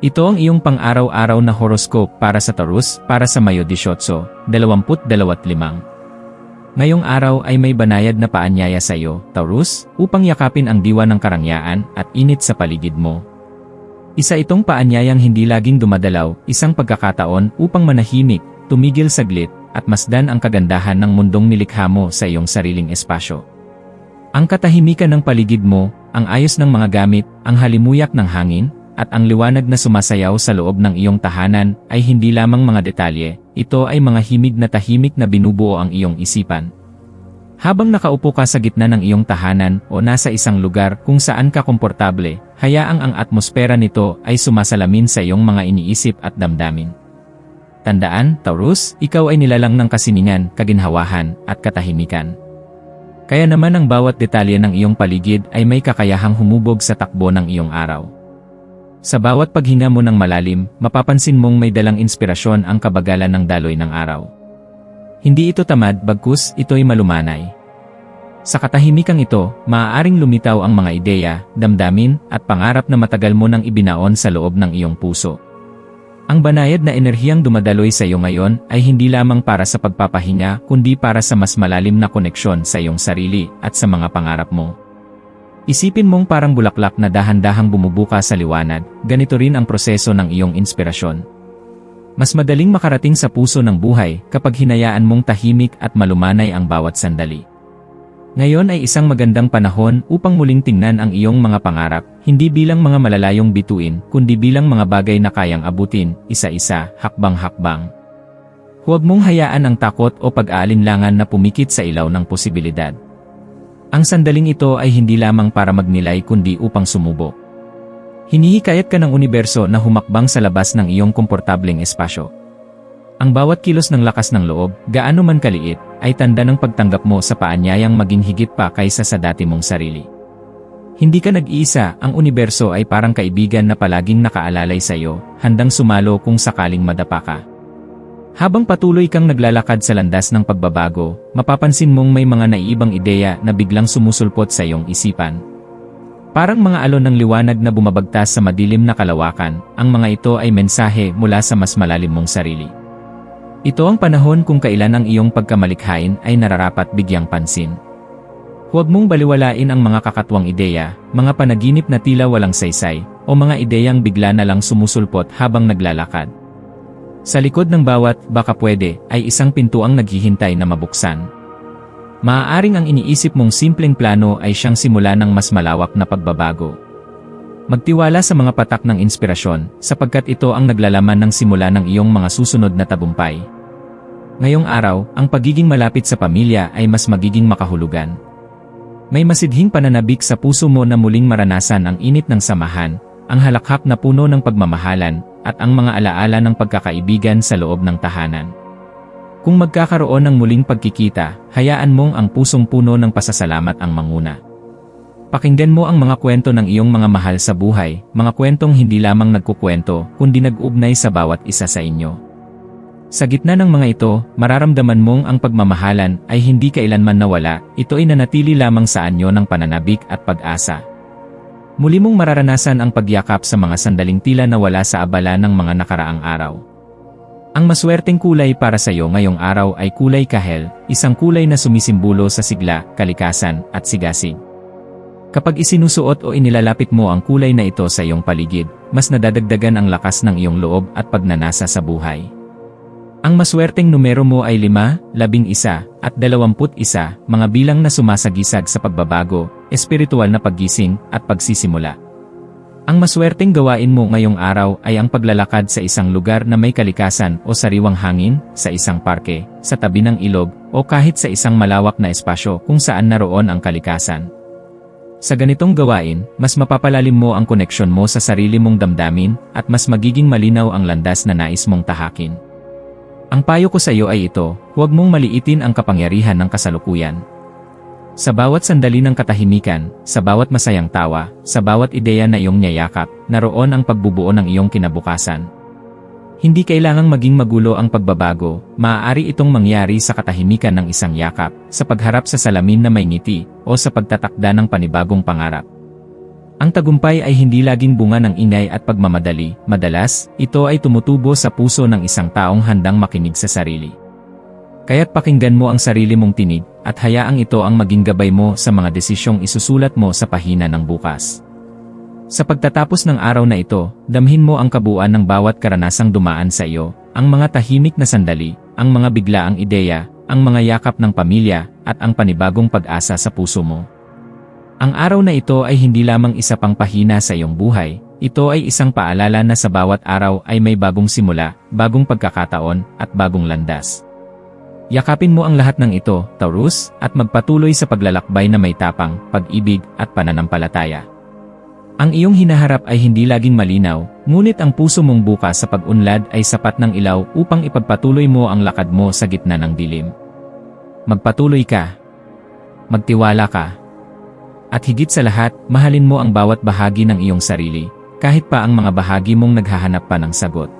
Ito ang iyong pang-araw-araw na horoscope para sa Taurus para sa Mayo 18, 2025. Ngayong araw ay may banayad na paanyaya sa iyo, Taurus, upang yakapin ang diwa ng karangyaan at init sa paligid mo. Isa itong paanyayang hindi laging dumadalaw, isang pagkakataon upang manahimik, tumigil saglit, at masdan ang kagandahan ng mundong nilikha mo sa iyong sariling espasyo. Ang katahimikan ng paligid mo, ang ayos ng mga gamit, ang halimuyak ng hangin, at ang liwanag na sumasayaw sa loob ng iyong tahanan ay hindi lamang mga detalye, ito ay mga himig na tahimik na binubuo ang iyong isipan. Habang nakaupo ka sa gitna ng iyong tahanan o nasa isang lugar kung saan ka komportable, hayaang ang atmosfera nito ay sumasalamin sa iyong mga iniisip at damdamin. Tandaan, Taurus, ikaw ay nilalang ng kasiningan, kaginhawahan, at katahimikan. Kaya naman ang bawat detalye ng iyong paligid ay may kakayahang humubog sa takbo ng iyong araw. Sa bawat paghinga mo ng malalim, mapapansin mong may dalang inspirasyon ang kabagalan ng daloy ng araw. Hindi ito tamad bagkus ito'y malumanay. Sa katahimikang ito, maaaring lumitaw ang mga ideya, damdamin, at pangarap na matagal mo nang ibinaon sa loob ng iyong puso. Ang banayad na enerhiyang dumadaloy sa iyo ngayon ay hindi lamang para sa pagpapahinga kundi para sa mas malalim na koneksyon sa iyong sarili at sa mga pangarap mo. Isipin mong parang bulaklak na dahan-dahang bumubuka sa liwanag, ganito rin ang proseso ng iyong inspirasyon. Mas madaling makarating sa puso ng buhay kapag hinayaan mong tahimik at malumanay ang bawat sandali. Ngayon ay isang magandang panahon upang muling tingnan ang iyong mga pangarap, hindi bilang mga malalayong bituin, kundi bilang mga bagay na kayang abutin, isa-isa, hakbang-hakbang. Huwag mong hayaan ang takot o pag-aalinlangan na pumikit sa ilaw ng posibilidad. Ang sandaling ito ay hindi lamang para magnilay kundi upang sumubo. Hinihikayat ka ng universo na humakbang sa labas ng iyong komportableng espasyo. Ang bawat kilos ng lakas ng loob, gaano man kaliit, ay tanda ng pagtanggap mo sa paanyayang maging higit pa kaysa sa dati mong sarili. Hindi ka nag-iisa, ang universo ay parang kaibigan na palaging nakaalalay sa iyo, handang sumalo kung sakaling madapa ka. Habang patuloy kang naglalakad sa landas ng pagbabago, mapapansin mong may mga naiibang ideya na biglang sumusulpot sa iyong isipan. Parang mga alon ng liwanag na bumabagtas sa madilim na kalawakan, ang mga ito ay mensahe mula sa mas malalim mong sarili. Ito ang panahon kung kailan ang iyong pagkamalikhain ay nararapat bigyang pansin. Huwag mong baliwalain ang mga kakatwang ideya, mga panaginip na tila walang saysay, o mga ideyang bigla na lang sumusulpot habang naglalakad. Sa likod ng bawat baka pwede ay isang pintuang naghihintay na mabuksan. Maaaring ang iniisip mong simpleng plano ay siyang simula ng mas malawak na pagbabago. Magtiwala sa mga patak ng inspirasyon sapagkat ito ang naglalaman ng simula ng iyong mga susunod na tabumpay. Ngayong araw, ang pagiging malapit sa pamilya ay mas magiging makahulugan. May masidhing pananabik sa puso mo na muling maranasan ang init ng samahan, ang halakhak na puno ng pagmamahalan, at ang mga alaala ng pagkakaibigan sa loob ng tahanan. Kung magkakaroon ng muling pagkikita, hayaan mong ang pusong puno ng pasasalamat ang manguna. Pakinggan mo ang mga kwento ng iyong mga mahal sa buhay, mga kwentong hindi lamang nagkukwento, kundi nag-ugnay sa bawat isa sa inyo. Sa gitna ng mga ito, mararamdaman mong ang pagmamahalan ay hindi kailanman nawala, ito ay nanatili lamang sa anyo ng pananabik at pag-asa. Muli mong mararanasan ang pagyakap sa mga sandaling tila na wala sa abala ng mga nakaraang araw. Ang maswerteng kulay para sa iyo ngayong araw ay kulay kahel, isang kulay na sumisimbolo sa sigla, kalikasan, at sigasig. Kapag isinusuot o inilalapit mo ang kulay na ito sa iyong paligid, mas nadadagdagan ang lakas ng iyong loob at pagnanasa sa buhay. Ang maswerteng numero mo ay 5, 11, at 21, mga bilang na sumasagisag sa pagbabago, espiritual na paggising, at pagsisimula. Ang maswerteng gawain mo ngayong araw ay ang paglalakad sa isang lugar na may kalikasan o sariwang hangin, sa isang parke, sa tabi ng ilog, o kahit sa isang malawak na espasyo kung saan naroon ang kalikasan. Sa ganitong gawain, mas mapapalalim mo ang koneksyon mo sa sarili mong damdamin at mas magiging malinaw ang landas na nais mong tahakin. Ang payo ko sa iyo ay ito, huwag mong maliitin ang kapangyarihan ng kasalukuyan. Sa bawat sandali ng katahimikan, sa bawat masayang tawa, sa bawat ideya na iyong niyayakap, naroon ang pagbubuo ng iyong kinabukasan. Hindi kailangang maging magulo ang pagbabago, maaari itong mangyari sa katahimikan ng isang yakap, sa pagharap sa salamin na may ngiti, o sa pagtatakda ng panibagong pangarap. Ang tagumpay ay hindi laging bunga ng ingay at pagmamadali, madalas, ito ay tumutubo sa puso ng isang taong handang makinig sa sarili. Kaya't pakinggan mo ang sarili mong tinig, at hayaang ito ang maging gabay mo sa mga desisyong isusulat mo sa pahina ng bukas. Sa pagtatapos ng araw na ito, damhin mo ang kabuuan ng bawat karanasang dumaan sa iyo, ang mga tahimik na sandali, ang mga biglaang ideya, ang mga yakap ng pamilya, at ang panibagong pag-asa sa puso mo. Ang araw na ito ay hindi lamang isa pang pahina sa iyong buhay, ito ay isang paalala na sa bawat araw ay may bagong simula, bagong pagkakataon, at bagong landas. Yakapin mo ang lahat ng ito, Taurus, at magpatuloy sa paglalakbay na may tapang, pag-ibig, at pananampalataya. Ang iyong hinaharap ay hindi laging malinaw, ngunit ang puso mong bukas sa pag-unlad ay sapat ng ilaw upang ipagpatuloy mo ang lakad mo sa gitna ng dilim. Magpatuloy ka. Magtiwala ka. At higit sa lahat, mahalin mo ang bawat bahagi ng iyong sarili, kahit pa ang mga bahagi mong naghahanap pa ng sagot.